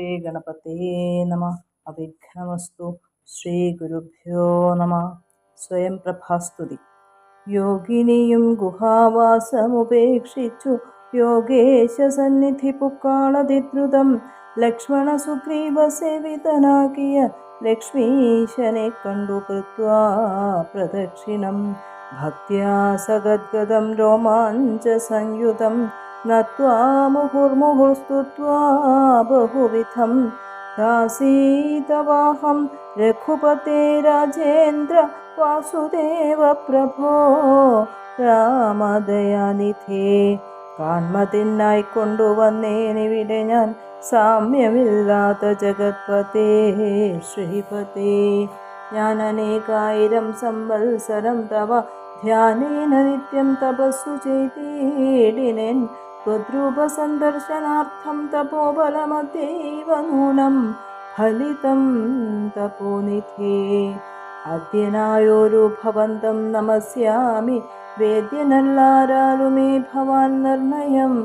ശ്രീഗണപതേ നമ അവിഘ്നമസ്തു ശ്രീഗുരുഭ്യോ നമ സ്വയം പ്രഭാസ്തുതി യോഗിനിയും ഗുഹാവാസമുപേക്ഷിച്ചു യോഗേശ സന്നിധി പുക്കാളതിദ്രുതം ലക്ഷ്മണ സുഗ്രീവ സേവിതനാകിയ ലക്ഷ്മീശനെ കണ്ടു കൃത്വാ പ്രദക്ഷിണം ഭക്യാ സഗദ്ഗതം രോമാഞ്ച സംയുതം നത്വാ മുഹുർമുഹുസ്തുത്വാ ബഹുവിധം ദാസീതവാഹം രഘുപത്തെ രാജേന്ദ്ര വാസുദേവ പ്രഭോ രാമദയാനിധേ കാൺമതിനായി കൊണ്ടുവന്നേനിവിടെ ഞാൻ സാമ്യമില്ലാത്ത ജഗത്പതേ ശ്രീപതേ. ഞാൻ അനേകായിരം സംവത്സരം തവ ധ്യാനേന നിത്യം തപസ്സു ചെയ്തേടിനേൻ त्वद्रूपसन्दर्शनार्थं तपोबलमतीव नूनं फलितं तपोनिध्ये अद्य नायोरु भवन्तं नमस्यामि वेद्यनल्लारालु मे भवान् निर्णयम्।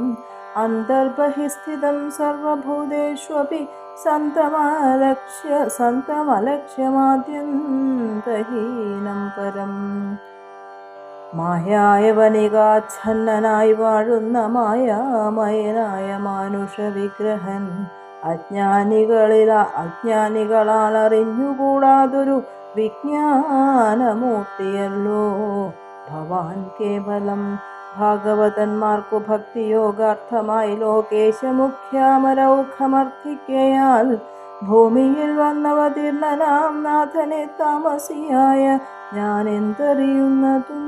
अन्तर्बहिस्थितं सर्वभूतेष्वपि सन्तमालक्ष्य सन्तमलक्ष्यमाद्यन्तहीनं परम्। മായായവനികാച്ഛന്നനായി വാഴുന്ന മായാമയനായ മാനുഷ വിഗ്രഹൻ അജ്ഞാനികളിൽ അജ്ഞാനികളാൽ അറിഞ്ഞുകൂടാതൊരു വിജ്ഞാനമൂർത്തിയല്ലോ. ഭവാൻ കേവലം ഭാഗവതന്മാർക്കു ഭക്തിയോഗാർത്ഥമായി ലോകേശമുഖ്യാമരൗഖമർത്ഥിക്കയാൽ ഭൂമിയിൽ വന്നവതീർണനാം നാഥനെ താമസിയായ ഞാൻ എന്തറിയുന്നതും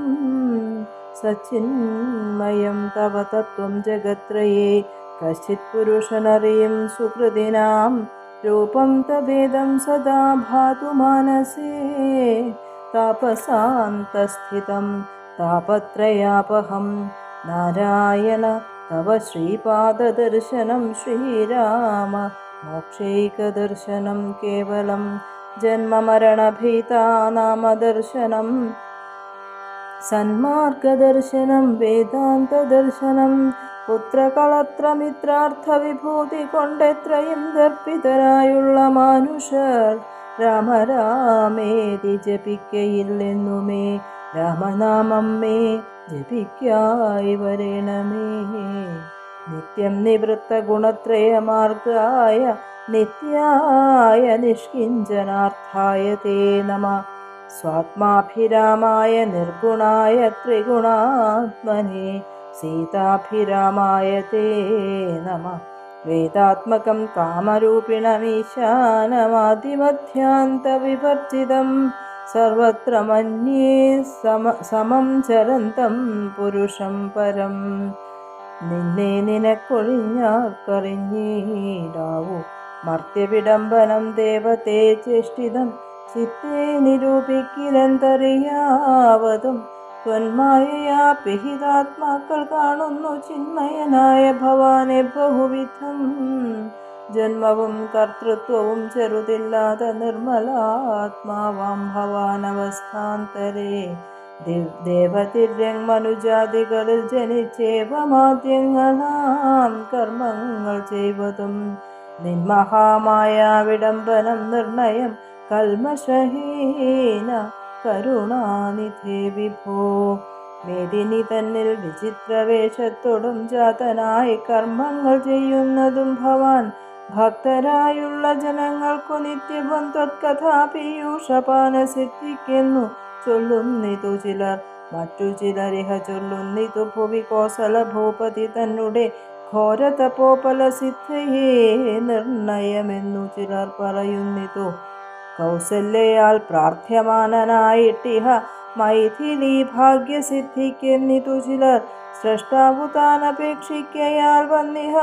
സച്ചിന്മയം തവ തത്വം ജഗത്രയേ കശ്ചിത് പുരുഷനറിയും സുഹൃതിനാം രൂപം തവേദം സദാ ഭാതു മാനസേ. താപസാന്തസ്ഥിതം താപത്രയാപഹം നാരായണ തവ ശ്രീപാദദർശനം ശ്രീരാമ മോക്ഷൈകദർശനം കേവലം ജന്മമരണഭീതാനാമദർശനം. സന്മാർഗദർശനം വേദാന്തദർശനം പുത്രകളത്രമിത്രാർത്ഥവിഭൂതി കൊണ്ടെത്രയും ദർപ്പിതരായുള്ള മനുഷ്യർ രാമരാമേതി ജപിക്കയില്ലെന്നുമേ രാമനാമം മേ ജപിക്കായി വരണമേ. നിത്യം നിവൃത്ത ഗുണത്രയമാർഗായ നിത്യായ നിഷ്കിഞ്ചനാർത്ഥായ തേ നമ. സ്വാത്മാഭിരാമായ നിർഗുണായ ത്രിഗുണാത്മനെ സീതാഭിരാമായ തേ നമ. വേദാത്മകം കാമരൂപിണമീശാനമാതിമധ്യാന്തവിവർജിതം സർവത്ര മന്യേ സമ സമം ചരന്തം പുരുഷം പരം. നിന്നെ നിനക്കൊഴിഞ്ഞാർക്കറിഞ്ഞീടാവൂ മർത്യവിടംബനം ദേവത്തെ ചേഷ്ടിതം ചിത്തെ നിരൂപിക്കിലെന്തറിയാവതും ത്വന്മായയാ പിഹിതാത്മാക്കൾ കാണുന്നു ചിന്മയനായ ഭവാനെ ബഹുവിധം. ജന്മവും കർത്തൃത്വവും ചെറുതില്ലാതെ നിർമ്മലാത്മാവാം ഭവാനവസ്ഥാന്തരേ. ദേവതിര്യങ് മനുജാതികളിൽ ജനിച്ചേവമാദ്യങ്ങളാം കർമ്മങ്ങൾ ചെയ്വതും. നിന്മഹാമായ വിടംബനം നിർണയം കൽമശഹീന കരുണാനിധേ വിഭോ. മേദിനി തന്നിൽ വിചിത്രവേഷത്തോടും ജാതനായി കർമ്മങ്ങൾ ചെയ്യുന്നതും ഭവാൻ ഭക്തരായുള്ള ജനങ്ങൾക്കു നിത്യവും ത്വത്കഥാപീയൂഷപാന സിദ്ധിക്കുന്നു. ചൊല്ലുന്നിതു ചിലർ മറ്റു ചിലരിഹ ചൊല്ലുന്നിതു ഭുവി കോസല ഭൂപതി തന്നെ ഘോരതപോപല സിദ്ധയേ നിർണയമെന്നു ചിലർ പറയുന്നിതു. കൗസല്യയാൽ പ്രാർത്ഥ്യമാനനായിട്ടിഹ മൈഥിലി ഭാഗ്യസിദ്ധിക്കെന്നിതു ചിലർ സ്രഷ്ടാവു താനപേക്ഷിക്കയാൽ വന്നിഹ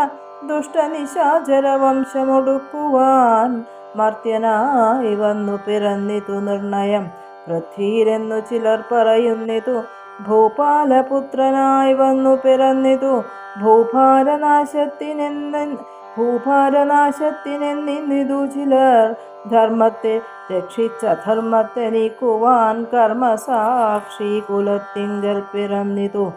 ദുഷ്ടനിശാചര വംശമൊടുക്കുവാൻ മർത്യനായി വന്നു പിറന്നിതു നിർണയം. പൃഥ്വീരെന്നു ചിലർ പറയുന്നിതു ഭൂപാലപുത്രനായി വന്നു പിറന്നിതു. ഭൂഭാരനാശത്തിനെന്ന ഭൂഭാരനാശത്തിനെന്നിന്നിതു ചിലർ. ധർമ്മത്തെ രക്ഷിച്ച ധർമ്മത്തെ നീക്കുവാൻ കർമ്മസാക്ഷി കുലത്തിങ്കൽ പിറന്നിതു.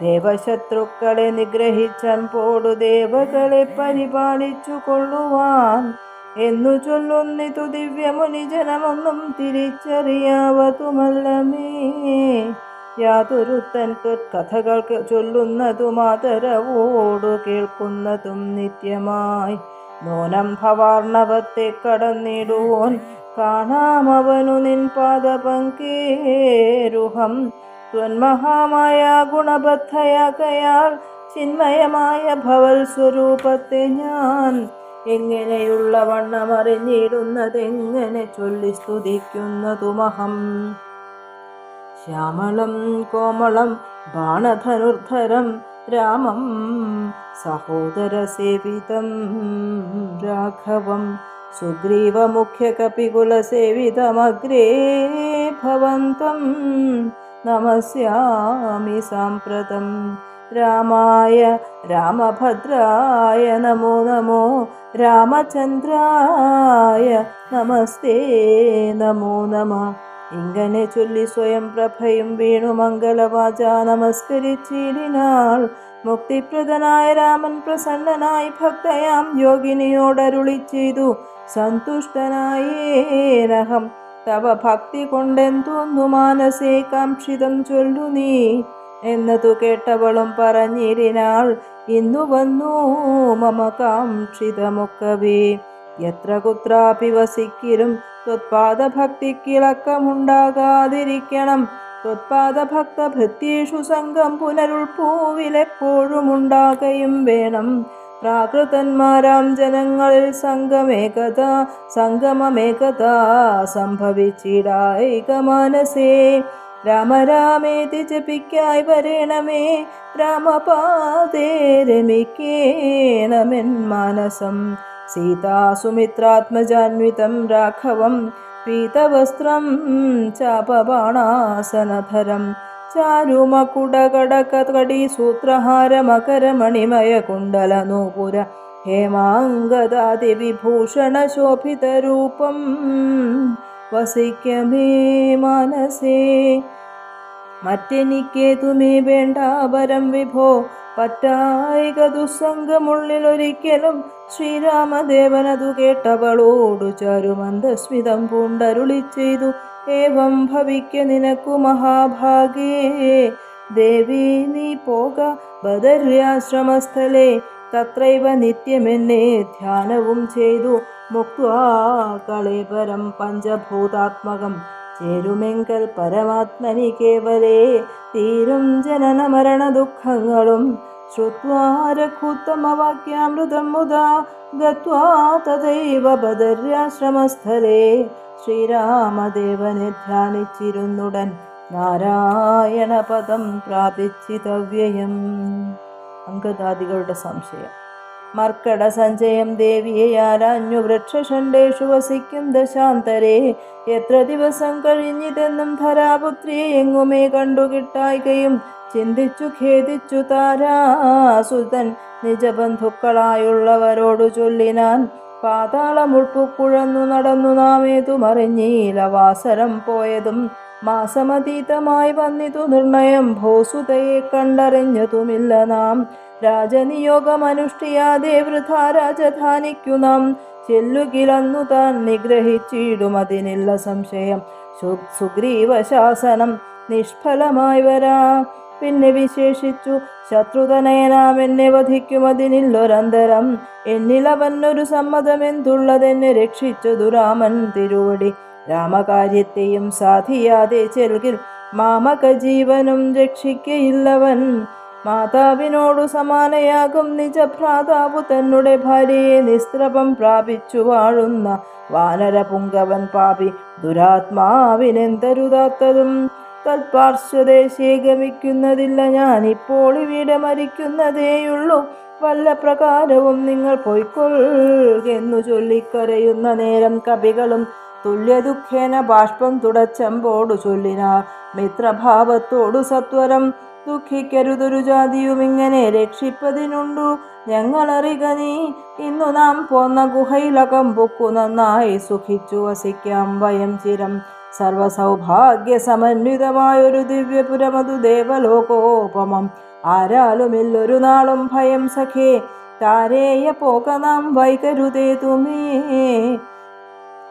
ദേവശത്രുക്കളെ നിഗ്രഹിച്ചമ്പോടു ദേവകളെ പരിപാലിച്ചു കൊള്ളുവാൻ എന്നു ചൊല്ലുന്നിതു ദിവ്യമുനിജനമൊന്നും തിരിച്ചറിയാവതുമല്ലമേ. യാതൊരുത്തൻ കഥകൾ ചൊല്ലുന്നതു ആദരവോടു കേൾക്കുന്നതും നിത്യമായി. മോനം ഭവാർണവത്തെ കടന്നിടുവോൻ കാണാമവനു നിൻ പാദപങ്കേരുഹം. ത്വന്മഹാമായ ഗുണബദ്ധയാകയാൽ ചിന്മയമായ ഭവൽ സ്വരൂപത്തെ ഞാൻ എങ്ങനെയുള്ള വണ്ണമറിഞ്ഞിടുന്നതെങ്ങനെ ചൊല്ലി സ്തുതിക്കുന്നതുമഹം? ശ്യാമളം കോമളം ബാണധനുർധരം രാമം സഹോദരസേവിതം രാഘവം സുഗ്രീവമുഖ്യകപികുലസേവിതമഗ്രേ ഭവന്തം നമസ്യാമി സാമ്പ്രതം രാമായ രാമഭദ്രായ നമോ നമോ രാമചന്ദ്രായ നമസ്തേ നമോ നമ. ഇങ്ങനെ ചൊല്ലി സ്വയം പ്രഭയും വീണു മംഗളവാച നമസ്കരിച്ചിരിനാൾ. മുക്തിപ്രദനായ രാമൻ പ്രസന്നനായി ഭക്തയാം യോഗിനിയോടരുളി ചെയ്തു. സന്തുഷ്ടനായേനഹം തവ ഭക്തി കൊണ്ടെന്തോന്നു മാനസേ കാക്ഷിതം ചൊല്ലു നീ. എന്നതു കേട്ടവളും പറഞ്ഞിരിനാൾ ഇന്നു വന്നു മമ കാക്ഷിതമൊക്കവേ. എത്ര കുത്രാപി വസിക്കിലും ത്വത്പാദഭക്തിക്കിളക്കമുണ്ടാകാതിരിക്കണം ത്വത്പാദഭക്ത ഭൃത്യേഷു സംഘം പുനരുൾപ്പൂവിലെപ്പോഴും ഉണ്ടാകയും വേണം. പ്രാകൃതന്മാരാം ജനങ്ങളിൽ സംഗമേകത സംഗമമേകത സംഭവിച്ചിടായികമാനസേ രാമരാമേതി ജപിക്കായി വരേണമേ. രാമപാതേ രമിക്കേണമെൻ മാനസം. സീതാസുമിത്രാത്മജാന്വിതം രാഘവം. പീതവസ്ത്രം ചാപബാണാസനധരം ചാരുമകുടകടകടി സൂത്രഹാരമകരമണിമയ കുണ്ടല നൂപുര ഹേമാംഗദാതി വിഭൂഷണ ശോഭിതരൂപം വസിക്കമേ മനസേ. മറ്റെനിക്കേതുമേ വേണ്ട വരം വിഭോ. പറ്റായിക ദുസ്സംഗമുള്ളിലൊരിക്കലും ശ്രീരാമദേവനതു കേട്ടവളോടു ചരുമന്ദസ്മിതം പൂണ്ടരുളി ചെയ്തു ഏവം ഭവിക്ക നിനക്കു മഹാഭാഗേ. ദേവി നീ പോക ബദര്യാശ്രമസ്ഥലേ. തത്രൈവ നിത്യമെന്നെ ധ്യാനവും ചെയ്തു. മുക്വാ പഞ്ചഭൂതാത്മകം ചേരുമെങ്കൽ പരമാത്മനി കേവലേ തീരും ജനന മരണ ദുഃഖങ്ങളും ശ്രുത്വാരഘൂത്തമവാക്യാമൃതം മുതാ ഗത്വാ തദൈവ ബദര്യാശ്രമസ്ഥലേ. ശ്രീരാമദേവനെ ധ്യാനിച്ചിരുന്നുടൻ നാരായണപദം പ്രാപിച്ചിതവ്യയം. അങ്കദാദികളുടെ സംശയം. മർക്കട സഞ്ചയം ആരാഞ്ഞു വൃക്ഷഷണ്ടേഷു വസിക്കും ദശാന്തരേ. എത്ര ദിവസം കഴിഞ്ഞിതെന്നും ധരാപുത്രിയെ എങ്ങുമേ കണ്ടുകിട്ടായികയും ചിന്തിച്ചു ഖേദിച്ചു താരാസുതൻ നിജബന്ധുക്കളായുള്ളവരോടു ചൊല്ലിനാൻ പാതാളമുൾപ്പുക്കുഴന്നു നടന്നു നാമേതുമറിഞ്ഞീലവാസരം മറിഞ്ഞീല പോയതും മാസമതീതമായി വന്നിതു നിർണയം. ഭോസുതയെ കണ്ടറിഞ്ഞതുമില്ല നാം. രാജനിയോഗമനുഷ്ഠിയാതെ വൃഥാ രാജധാനിക്കു നാം. ചെല്ലുകിലന്നു താൻ നിഗ്രഹിച്ചിടുമതിനില്ല സംശയം. സു- സുഗ്രീവ ശാസനം നിഷ്ഫലമായി വരാ. പിന്നെ വിശേഷിച്ചു. ശത്രുതനയനാം എന്നെ വധിക്കുമതിനില്ലൊരന്തരം എന്നിലവനൊരു സമ്മതമെന്തുള്ളതെന്നെ രക്ഷിച്ചതു രാമൻ തിരുവടി. രാമകാര്യത്തെയും സാധിയാതെ ചെൽകിൽ മാമക ജീവനും രക്ഷിക്കയില്ലവൻ. മാതാവിനോടു സമാനയാകും നിജഭ്രാതാവു തന്നെ ഭാര്യയെ നിസ്ത്രപം പ്രാപിച്ചു വാഴുന്ന വാനരപുങ്കവൻ പാപി ദുരാത്മാവിനെന്തരുതാത്തതും തൽപാർശ്വദേശേ ഗമിക്കുന്നതില്ല ഞാൻ ഇപ്പോൾ ഇവിടെ മരിക്കുന്നതേയുള്ളൂ. വല്ല പ്രകാരവും നിങ്ങൾ പൊയ്ക്കൊള്ളുകെന്നു ചൊല്ലിക്കരയുന്ന നേരം കവികളും തുല്യദുഃഖേന ബാഷ്പം തുടച്ചമ്പോടു ചൊല്ലിനാർ മിത്രഭാവത്തോടു സത്വരം ദുഃഖിക്കരുതൊരു ജാതിയും ഇങ്ങനെ രക്ഷിപ്പതിനുണ്ടു. ഞങ്ങളറിക നീ ഇന്നു നാം പോന്ന ഗുഹയിലകം പൊക്കു നന്നായി സുഖിച്ചു വസിക്കാം വയം ചിരം. സർവസൗഭാഗ്യ സമന്വിതമായൊരു ദിവ്യപുരമതു ദേവലോകോപമം. ആരാലുമില്ലൊരു നാളും ഭയം സഖേ താരേയ പോക നാം വൈകരുതേ തുമേ.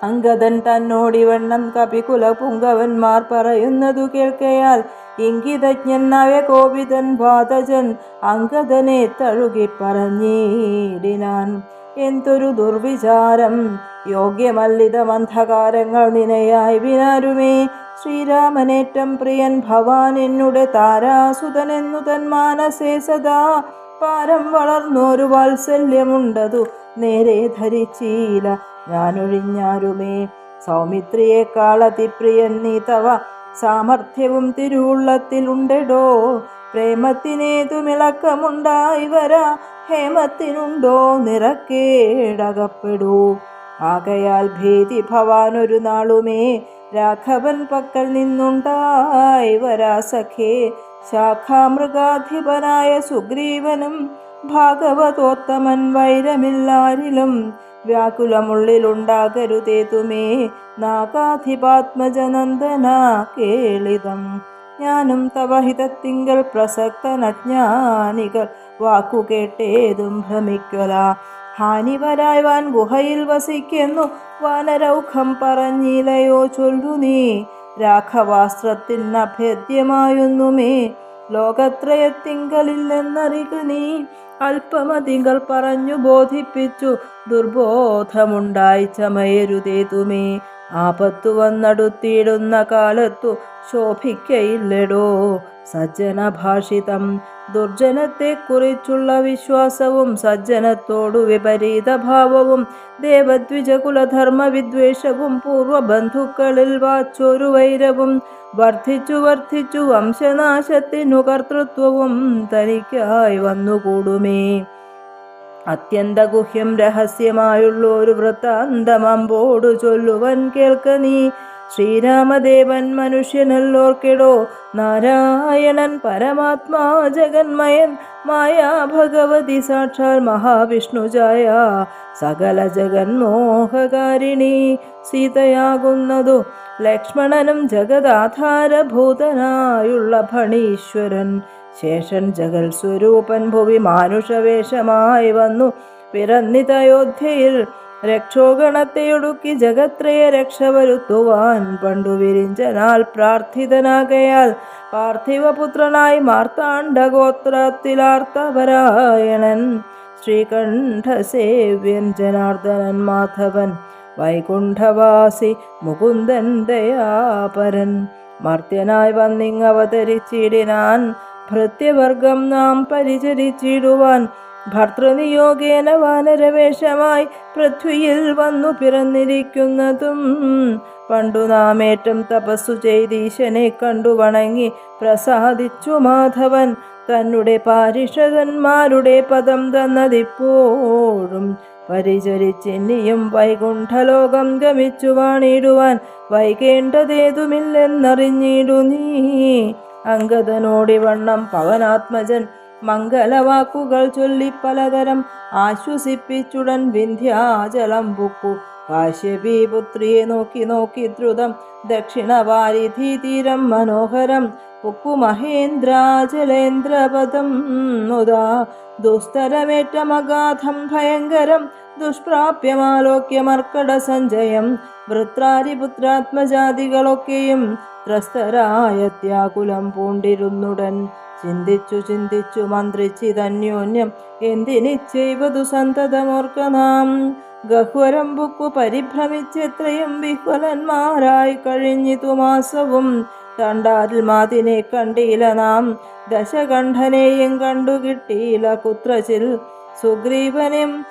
അങ്കദൻ തന്നോടിവണ്ണം കപികുല പുങ്കവന്മാർ പറയുന്നതു കേൾക്കയാൽ ഇംഗിതജ്ഞനായ കോപിതൻ ബാധജൻ അങ്കദനെ തഴുകി പറഞ്ഞിടിനാൻ. എന്തൊരു ദുർവിചാരം. യോഗ്യമല്ലിതമന്ധകാരങ്ങൾ നിനയായി വിനാരുമേ. ശ്രീരാമനേറ്റം പ്രിയൻ ഭവാൻ എന്നുടെ താരാസുതനെന്നു തൻ മാനസേ സദാ. പാരം വളർന്നൊരു വാത്സല്യമുണ്ടതു നേരെ ധരിച്ചീല. ഞാനൊഴിഞ്ഞാരുമേ? സൗമിത്രിയേക്കാൾ അതിപ്രിയൻ നീ തവ. സാമർഥ്യവും തിരുവുള്ളത്തിലുണ്ടെടോ പ്രേമത്തിനേതുമിളക്കമുണ്ടായി വരാ. ഹേമത്തിനുണ്ടോ? നിറക്കേടകപ്പെടൂ. ആകയാൽ ഭീതി ഭവാൻ ഒരു നാളുമേ. രാഘവൻ പക്കൽ നിന്നുണ്ടായി വരാ സഖേ. ശാഖാമൃഗാധിപനായ സുഗ്രീവനും ഭാഗവതോത്തമൻ വൈരമില്ലാരിലും വ്യാകുലമുള്ളിലുണ്ടാകരുതേ തുമേ നാഗാധിപാത്മജനന്ദന കേളിതം. ഞാനും തവഹിതത്തിങ്കൽ പ്രസക്തനജ്ഞാനികൾ. വാക്കുകേട്ടേതും ഭ്രമിക്കല. ഹാനി വരായ്വാൻ ഗുഹയിൽ വസിക്കുന്നു. വാനരൗഖം പറഞ്ഞിലയോ ചൊല്ലു നീ. രാഘവാസ്ത്രത്തിനഭേദ്യമായുന്നു അഭേദ്യമായൊന്നുമേ ലോകത്രയത്തിങ്കലില്ലെന്നറിക നീ. അല്പമതികൾ പറഞ്ഞു ബോധിപ്പിച്ചു. ദുർബോധമുണ്ടായി ചമയരുതേ തുമേ. ആപത്തു വന്നടുത്തിയിടുന്ന കാലത്തു ശോഭിക്കയില്ലടോ. സജ്ജന ഭാഷിതം ദുർജനത്തെക്കുറിച്ചുള്ള വിശ്വാസവും സജ്ജനത്തോടു വിപരീത ഭാവവും ദേവദ്വിജകുലധർമ്മ വിദ്വേഷവും പൂർവബന്ധുക്കളിൽ വാച്ചൊരു വൈരവും വർദ്ധിച്ചു വർദ്ധിച്ചു വംശനാശത്തിനു കർത്തൃത്വവും തനിക്കായി വന്നുകൂടുമേ. അത്യന്തഗുഹ്യം രഹസ്യമായുള്ള ഒരു വൃത്താന്തമമ്പോടു ചൊല്ലുവൻ കേൾക്ക നീ. ശ്രീരാമദേവൻ മനുഷ്യനല്ലോർക്കിടോ നാരായണൻ പരമാത്മാ ജഗന്മയൻ മായാ ഭഗവതി സാക്ഷാൽ മഹാവിഷ്ണുജായ സകല ജഗന്മോഹകാരിണി. സീതയാകുന്നതു ലക്ഷ്മണനും ജഗദാധാരഭൂതനായുള്ള ഭണീശ്വരൻ. ശേഷൻ ജഗൽ സ്വരൂപൻ ഭുവി മാനുഷവേഷമായി വന്നു പിറന്നിതയോധ്യയിൽ രക്ഷോഗണത്തെയൊടുക്കി ജഗത്രയെ രക്ഷവരുത്തുവാൻ പണ്ടു വിരിഞ്ചനാൽ പ്രാർത്ഥിതനാകയാൽ പാർത്ഥിവപുത്രനായി മാർത്താണ്ഡഗോത്രത്തിലാർത്തപരായണൻ ശ്രീകണ്ഠസേവ്യൻ ജനാർദ്ദനൻ മാധവൻ വൈകുണ്ഠവാസി മുകുന്ദൻ ദയാപരൻ. മർത്യനായി വന്നിങ് അവതരിച്ചിടിനാൻ ഭൃത്യവർഗം നാം പരിചരിച്ചിടുവാൻ ഭർത്തൃനിയോഗേന വാനരവേഷമായി പൃഥ്വിയിൽ വന്നു പിറന്നിരിക്കുന്നതും പണ്ടു നാമേറ്റം തപസ്സു ചെയ്തീശനെ കണ്ടു വണങ്ങി പ്രസാദിച്ചു മാധവൻ. തന്നെ പാരിഷകന്മാരുടെ പദം തന്നതിപ്പോഴും പരിചരിച്ചിനിയും വൈകുണ്ഠലോകം ഗമിച്ചു വാണിടുവാൻ വൈകേണ്ടതേതുമില്ലെന്നറിഞ്ഞിടു നീ അങ്കദനോടിവണ്ണം പവനാത്മജൻ മംഗലവാക്കുകൾ ചൊല്ലി പലതരം ആശ്വസിപ്പിച്ചുടൻ വിന്ധ്യാചലം ബുക്കു കാശ്യപി പുത്രിയെ നോക്കി നോക്കി ദ്രുതം ദക്ഷിണവാരിധി തീരം മനോഹരം പുക്കു. മഹേന്ദ്രാചലേന്ദ്രപദം മുതാ ദുസ്തരമേറ്റമഗാധം ഭയങ്കരം ദുഷ്പ്രാപ്യമാലോക്യമർക്കട സഞ്ജയം. വൃത്രാരിപുത്രാത്മജാതികളൊക്കെയും ത്രസ്തരായത്യാകുലം പൂണ്ടിരുന്നുടൻ ചിന്തിച്ചു ചിന്തിച്ചു മന്ത്രിച്ചിതന്യോന്യം എന്തിനിച്ചെയ്വതു സന്തതമോർക്ക നാം ഗഹ്വരം ബുക്കു പരിഭ്രമിച്ചെത്രയും വിഹ്വലന്മാരായി കഴിഞ്ഞിതു മാസവും. തണ്ടാരിൽ മാതിനെ കണ്ടീല നാം. ദശകണ്ഠനെയും കണ്ടു കിട്ടിയില്ല കുത്രച്ചിൽ. സുഗ്രീവനും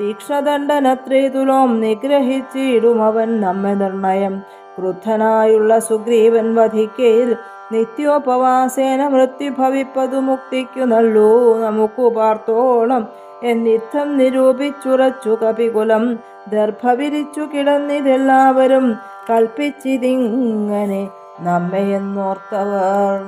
തീക്ഷ്ണദണ്ഡനത്രേതുലോം നിഗ്രഹിച്ചിടും അവൻ നമ്മെ നിർണയം. ക്രുദ്ധനായുള്ള സുഗ്രീവൻ വധിക്കയിൽ നിത്യോപവാസേന മൃത്യുഭവിപ്പതു മുക്തിക്കു നല്ലൂ നമുക്കു പാർത്തോളം എന്നിത്തം നിരൂപിച്ചുറച്ചു കപികുലം. ദർഭവിരിച്ചു കിടന്നിതെല്ലാവരും കൽപ്പിച്ചിതിങ്ങനെ നമ്മയെന്നോർത്തവർ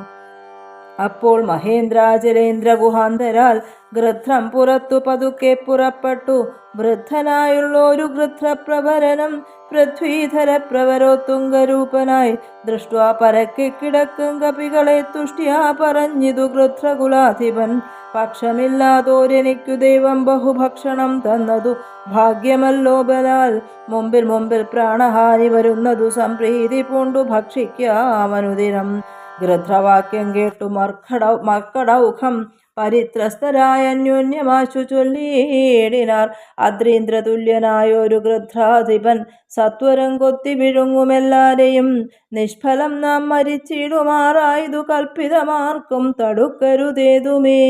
അപ്പോൾ മഹേന്ദ്രാചലേന്ദ്ര ഗുഹാന്തരാൽ ഗൃധ്രം പുറത്തു പതുക്കെ പുറപ്പെട്ടു. വൃദ്ധനായുള്ള ഒരു ഗൃധ്രപ്രഭരനം പൃഥ്വീധര പ്രവരോത്തുംഗരൂപനായി ദൃഷ്ട്വാ പരക്കി കിടക്കും കപികളെ തുഷ്ടിയാ പറഞ്ഞിതു ഗൃത്രകുലാധിപൻ പക്ഷമില്ലാതോരെനിക്കു ദൈവം ബഹുഭക്ഷണം തന്നതു ഭാഗ്യമല്ലോ ബലാൽ. മുമ്പിൽ മുമ്പിൽ പ്രാണഹാനി വരുന്നതു സംപ്രീതി പൂണ്ടു ഭക്ഷിക്കാമനുദിനം. ഗൃധ്രവാക്യം കേട്ടു മർക്കട മർക്കടൗഖം പരിത്രസ്തരായ അന്യോന്യമാശു ചൊല്ലിയിടിനാർ. അദ്രീന്ദ്രതുല്യനായൊരു ഗൃദ്ധാധിപൻ സത്വരം കൊത്തി വിഴുങ്ങുമെല്ലാരെയും നിഷ്ഫലം നാം മരിച്ചിടുമാറായതു കൽപ്പിതമാർക്കും തടുക്കരുതേതുമേ.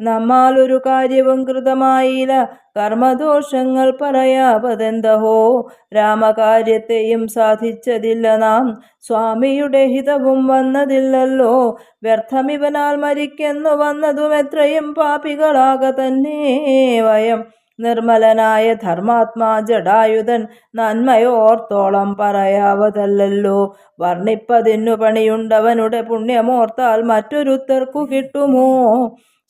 നമ്മാൽ ഒരു കാര്യവും കൃതമായില്ല. കർമ്മദോഷങ്ങൾ പറയാവതെന്തഹോ? രാമകാര്യത്തെയും സാധിച്ചതില്ല നാം. സ്വാമിയുടെ ഹിതവും വന്നതില്ലല്ലോ. വ്യർത്ഥമിവനാൽ മരിക്കെന്നു വന്നതും എത്രയും പാപികളാക തന്നെ വയം. നിർമ്മലനായ ധർമാത്മാ ജഡായുധൻ നന്മയോർത്തോളം പറയാവതല്ലോ വർണിപ്പതിനു പണിയുണ്ടവനുടെ പുണ്യമോർത്താൽ മറ്റൊരുത്തർക്കു കിട്ടുമോ?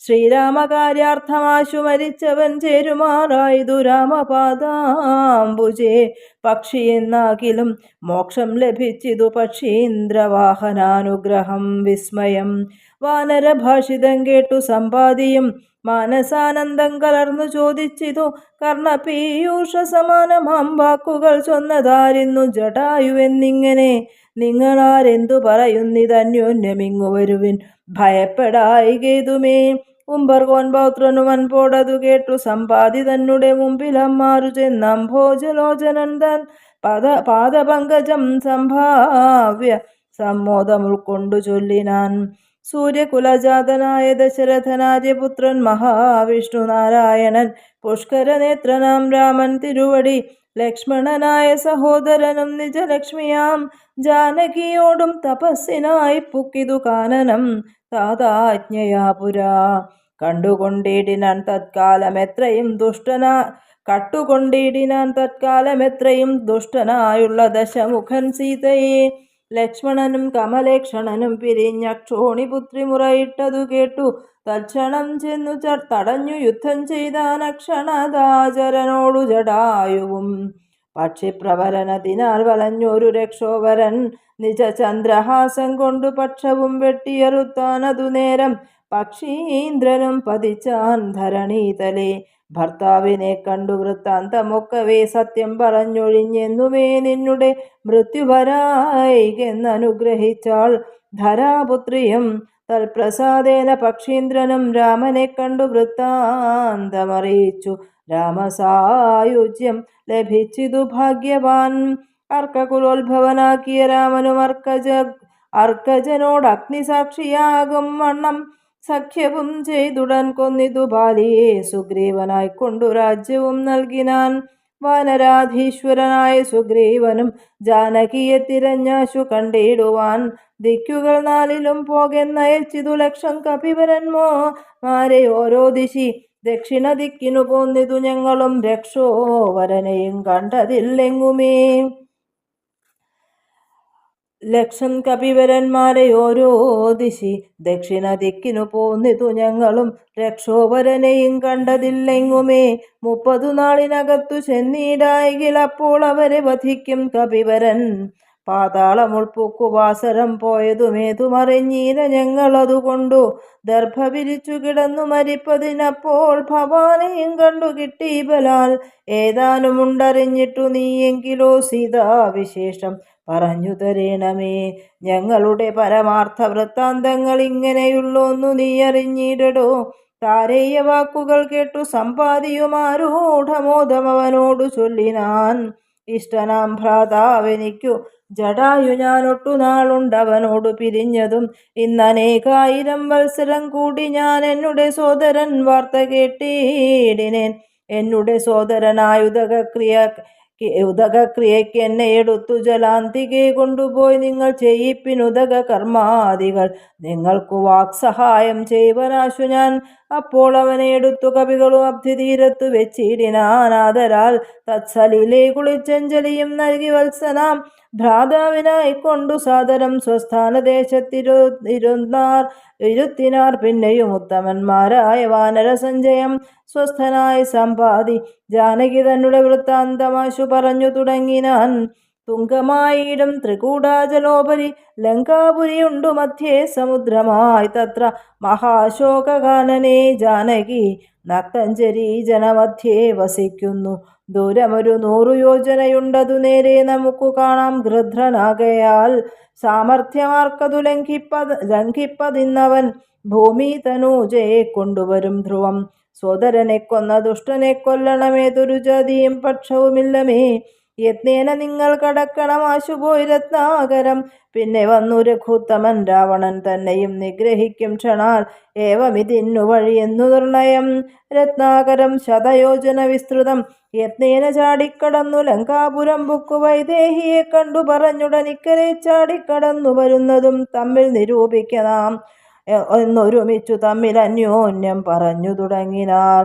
ശ്രീരാമകാര്യാർത്ഥമാശു മരിച്ചവൻ ചേരുമാറായതു രാമപാദാംബുജേ പക്ഷി എന്നാകിലും മോക്ഷം ലഭിച്ചിതു പക്ഷീന്ദ്രവാഹനാനുഗ്രഹം വിസ്മയം. വാനരഭാഷിതം കേട്ടു സമ്പാദിയും മാനസാനന്ദം കലർന്നു ചോദിച്ചിതു. കർണപീയൂഷ സമാനമാം വാക്കുകൾ ചൊന്നതായിരുന്നു ജടായുവെന്നിങ്ങനെ നിങ്ങളാരെന്തു പറയുന്നിതന്യോന്യമിങ്ങു വരുവിൻ. ഭയപ്പെടായികേതുമേ ഉംബർകോൻ പൗത്രനുമൻ പോടതു കേട്ടു. സമ്പാദി തന്നെ മുമ്പിലമ്മാറു ചെന്നംഭോജലോചനൻ താൻ പദ പാദപങ്കജം സംഭാവ്യ സമ്മോദം ഉൾക്കൊണ്ടു ചൊല്ലിനാൻ. സൂര്യകുലജാതനായ ദശരഥനാര്യപുത്രൻ മഹാവിഷ്ണു നാരായണൻ പുഷ്കരനേത്രനാം രാമൻ തിരുവടി ലക്ഷ്മണനായ സഹോദരനും നിജലക്ഷ്മിയാം ജാനകിയോടും തപസ്സിനായി പുക്കിതു കാനനം താതാജ്ഞയാ പുരാ. കണ്ടുകൊണ്ടിടിനാൻ തത്കാലം എത്രയും ദുഷ്ടനാ കട്ടുകൊണ്ടിടിനാൻ തത്കാലം എത്രയും ദുഷ്ടനായുള്ള ദശമുഖൻ സീതയെ ലക്ഷ്മണനും കമലേക്ഷണനും പിരിഞ്ഞ ക്ഷോണിപുത്രി മുറയിട്ടതു കേട്ടു. തക്ഷണം ചെന്നു ച തടഞ്ഞു യുദ്ധം ചെയ്ത നക്ഷണദാചരനോടു ജടായുവും പക്ഷിപ്രവരനതിനാൽ വലഞ്ഞൊരു രക്ഷോവരൻ നിജ ചന്ദ്രഹാസം കൊണ്ടു പക്ഷവും വെട്ടിയറുത്താനതു നേരം പക്ഷീന്ദ്രനും പതിച്ചാൻ ധരണീതലേ ഭർത്താവിനെ കണ്ടു വൃത്താന്തമൊക്കവേ സത്യം പറഞ്ഞൊഴിഞ്ഞെന്നുമേ നിന്നുടെ മൃത്യുവരായികെന്നനുഗ്രഹിച്ചാൾ ധരാപുത്രിയും തൽപ്രസാദേന പക്ഷീന്ദ്രനും രാമനെ കണ്ടു വൃത്താന്തമറിയിച്ചു. രാമസായുജ്യം ലഭിച്ചിതു ഭാഗ്യവാൻ. അർക്കകുലോത്ഭവനാക്കിയ രാമനും അർക്കജ അർക്കജനോട് അഗ്നിസാക്ഷിയാകും വണ്ണം. സഖ്യവും ചെയ്തുടൻ കൊന്നിതു ബാലിയെ സുഗ്രീവനായി കൊണ്ടു രാജ്യവും നൽകിനാൻ വാനരാധീശ്വരനായ സുഗ്രീവനും ജാനകിയെ തിരഞ്ഞാശു കണ്ടിടുവാൻ ദിക്കുകൾ നാലിലും പോകെന്നയച്ചിതു ലക്ഷം കപിവരന്മോ മാരെ ഓരോ ദിശി ദക്ഷിണ ദിക്കിനു പോന്നിതു ഞങ്ങളും രക്ഷോ വരനെയും കണ്ടതില്ലെങ്ങുമേ? ലക്ഷം കപിവരന്മാരെ ഓരോ ദിശി ദക്ഷിണ ദിക്കിനു പോന്നിതു ഞങ്ങളും. രക്ഷോപരനെയും കണ്ടതില്ലെങ്ങുമേ? മുപ്പതു നാളിനകത്തു ചെന്നീടായെങ്കിൽ അപ്പോൾ അവരെ വധിക്കും കപിവരൻ. പാതാളമുൾപ്പുക്കുവാസരം പോയതുമേതുമറിഞ്ഞീര ഞങ്ങളതുകൊണ്ടു. ദർഭ വിരിച്ചു കിടന്നു മരിപ്പതിനപ്പോൾ ഭവാനെയും കണ്ടു കിട്ടി ബലാൽ ഏതാനുമുണ്ടറിഞ്ഞിട്ടു നീയെങ്കിലോ സീതാവിശേഷം. പറഞ്ഞു തരേണമേ ഞങ്ങളുടെ പരമാർത്ഥ വൃത്താന്തങ്ങൾ ഇങ്ങനെയുള്ളൊന്നു നീ അറിഞ്ഞിടടോ. താരേയ വാക്കുകൾ കേട്ടു സമ്പാദിയുമാരൂഢമോദമവനോടു ചൊല്ലിനാൻ ഇഷ്ടനാം ഭ്രാതാവെനിക്കു ജടായു ഞാനൊട്ടു നാളുണ്ടവനോടു പിരിഞ്ഞതും ഇന്നനേകായിരം വത്സരം കൂടി ഞാൻ എന്നുടെ സോദരൻ വാർത്ത കേട്ടിടിനേൻ. എന്നുടെ സോദരനായുധക്രിയ ഉദകക്രിയയ്ക്ക് എന്നെ എടുത്തു ജലാന്തികെ കൊണ്ടുപോയി നിങ്ങൾ ചെയ്യിപ്പിനുദക കർമാദികൾ നിങ്ങൾക്കു വാക്സഹായം ചെയ്യുവനാശു ഞാൻ. അപ്പോൾ അവനെ എടുത്തു കവികളും അബ്ധിതീരത്തു വെച്ചിടിനാനാദരാൽ തത്സലിലെ കുളിച്ചഞ്ചലിയും നൽകി വത്സനാം ഭ്രാതാവിനായി കൊണ്ടു സാദരം സ്വസ്ഥാനദേശത്തിരു ഇരുന്നാർ ഇരുത്തിനാർ. പിന്നെയും ഉത്തമന്മാരായ വാനര സഞ്ജയം സ്വസ്ഥനായി സമ്പാദി. ജാനകി തന്നെ വൃത്താന്തമാശു പറഞ്ഞു തുടങ്ങിനാൻ. തുങ്കമായിടും ത്രികൂടാചലോപരി ലങ്കാപുരിയുണ്ടു മധ്യേ സമുദ്രമായി തത്ര മഹാശോകാനനെ ജാനകി നക്തഞ്ചരി ജനമധ്യേ വസിക്കുന്നു. ദൂരമൊരു നൂറു യോജനയുണ്ടതു നേരെ നമുക്കു കാണാം ഗൃധ്രനാകയാൽ സാമർഥ്യമാർക്കതു ലംഘിപ്പത് ലംഘിപ്പതിന്നവൻ ഭൂമി തനൂജയെ കൊണ്ടുവരും ധ്രുവം. സോദരനെ കൊന്ന ദുഷ്ടനെ കൊല്ലണമേതൊരു ജാതിയും പക്ഷവുമില്ലമേ. യത്നേന നിങ്ങൾ കടക്കണം ആശുപോയി രത്നാകരം. പിന്നെ വന്നു രഘുത്തമൻ രാവണൻ തന്നെയും നിഗ്രഹിക്കും ക്ഷണാൽ. ഏവമിതിന്നു വഴിയെന്നു നിർണയം. രത്നാകരം ശതയോജന വിസ്തൃതം. യത്നേന ചാടിക്കടന്നു ലങ്കാപുരം ബുക്കു വൈദേഹിയെ കണ്ടു പറഞ്ഞുടനിക്കരെ ചാടിക്കടന്നു വരുന്നതും തമ്മിൽ നിരൂപിക്കണം എന്നൊരുമിച്ചു തമ്മിൽ അന്യോന്യം പറഞ്ഞു തുടങ്ങിനാർ.